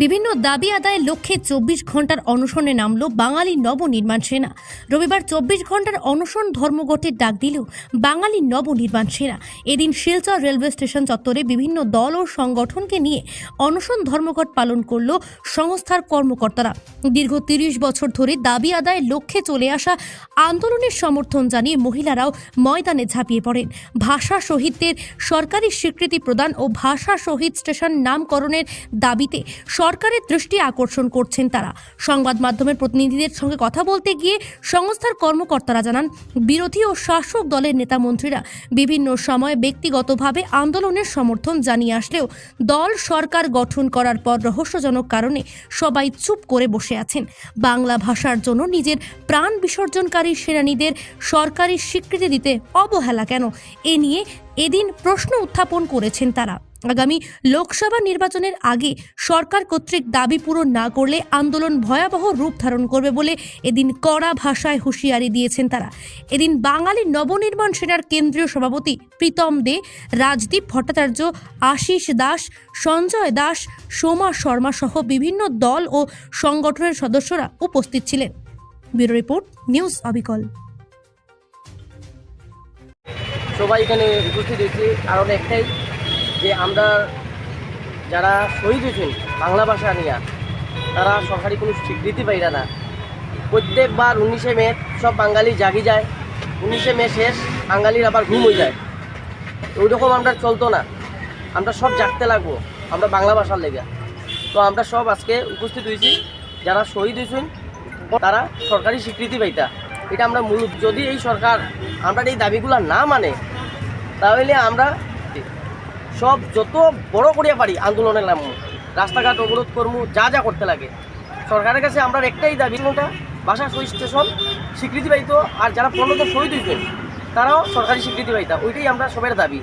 বিভিন্ন দাবি আদায়ের লক্ষ্যে চব্বিশ ঘণ্টার অনশনে নামল বাঙালি নবনির্মাণ সেনা। রবিবার চব্বিশ ঘণ্টার অনশন ধর্মঘটের ডাক দিল বাঙালি নবনির্মাণ সেনা। এদিন শিলচর রেলওয়ে স্টেশন চত্বরে বিভিন্ন দল ও সংগঠনকে নিয়ে অনশন ধর্মঘট পালন করল সংস্থার কর্মকর্তারা। দীর্ঘ তিরিশ বছর ধরে দাবি আদায়ের লক্ষ্যে চলে আসা আন্দোলনের সমর্থন জানিয়ে মহিলারাও ময়দানে ঝাঁপিয়ে পড়েন। ভাষা শহীদদের সরকারি স্বীকৃতি প্রদান ও ভাষা শহীদ স্টেশন নামকরণের দাবিতে সরকারের দৃষ্টি আকর্ষণ করছেন তারা। সংবাদ মাধ্যমের প্রতিনিধিদের সঙ্গে কথা বলতে গিয়ে সংস্থার কর্মকর্তারা জানান, বিরোধী ও শাসক দলের নেতামন্ত্রীরা বিভিন্ন সময় ব্যক্তিগতভাবে আন্দোলনের সমর্থন জানিয়ে আসলেও দল সরকার গঠন করার পর রহস্যজনক কারণে সবাই চুপ করে বসে আছেন। বাংলা ভাষার জন্য নিজের প্রাণ বিসর্জনকারী সেনানীদের সরকারি স্বীকৃতি দিতে অবহেলা কেন? এ নিয়ে এদিন প্রশ্ন উত্থাপন করেছেন তারা। আগামী লোকসভা নির্বাচনের আগে সরকার কর্তৃক দাবি পূরণ না করলে আন্দোলন ভয়াবহ রূপ ধারণ করবে বলে এদিন কড়া ভাষায় হুঁশিয়ারি দিয়েছেন তারা। এদিন বাঙালি নবনির্মাণ সেনার কেন্দ্রীয় সভাপতি প্রীতম দে, রাজদীপ ভট্টাচার্য আশিস দাস, সঞ্জয় দাস, সোমা শর্মা সহ বিভিন্ন দল ও সংগঠনের সদস্যরা উপস্থিত ছিলেন। ব্যুরো রিপোর্ট, নিউজ অবিকল। সবাই এখানে উপস্থিত হয়েছে। কারণ একটাই যে আমরা যারা শহীদ হয়েছেন বাংলা ভাষা নিয়ে, তারা সরকারি কোনো স্বীকৃতি পাইরা না। প্রত্যেকবার উনিশে মে সব বাঙালি জাগি যায়, উনিশে মে শেষ বাঙালির আবার ঘুম হয়ে যায়। ওই রকম আমরা চলতো না। আমরা সব জাগতে লাগবো, আমরা বাংলা ভাষার লেগে। তো আমরা সব আজকে উপস্থিত হয়েছি, যারা শহীদ হয়েছেন, তারা সরকারি স্বীকৃতি পাইতা। এটা আমরা মূল যদি এই সরকার আমরা এই দাবিগুলো না মানে তাহলে আমরা সব যত বড় করিয়া পারি আন্দোলনে নাম। রাস্তাঘাট অবরোধ কর্ম, যা যা করতে লাগে। সরকারের কাছে আমরা একটাই দাবি কোনটা বাসা শহীদ স্টেশন স্বীকৃতি পাইতো, আর যারা পণ্যত শহীদ হয়েছেন তারাও সরকারি স্বীকৃতি পাইতা, ওইটাই আমরা সবের দাবি।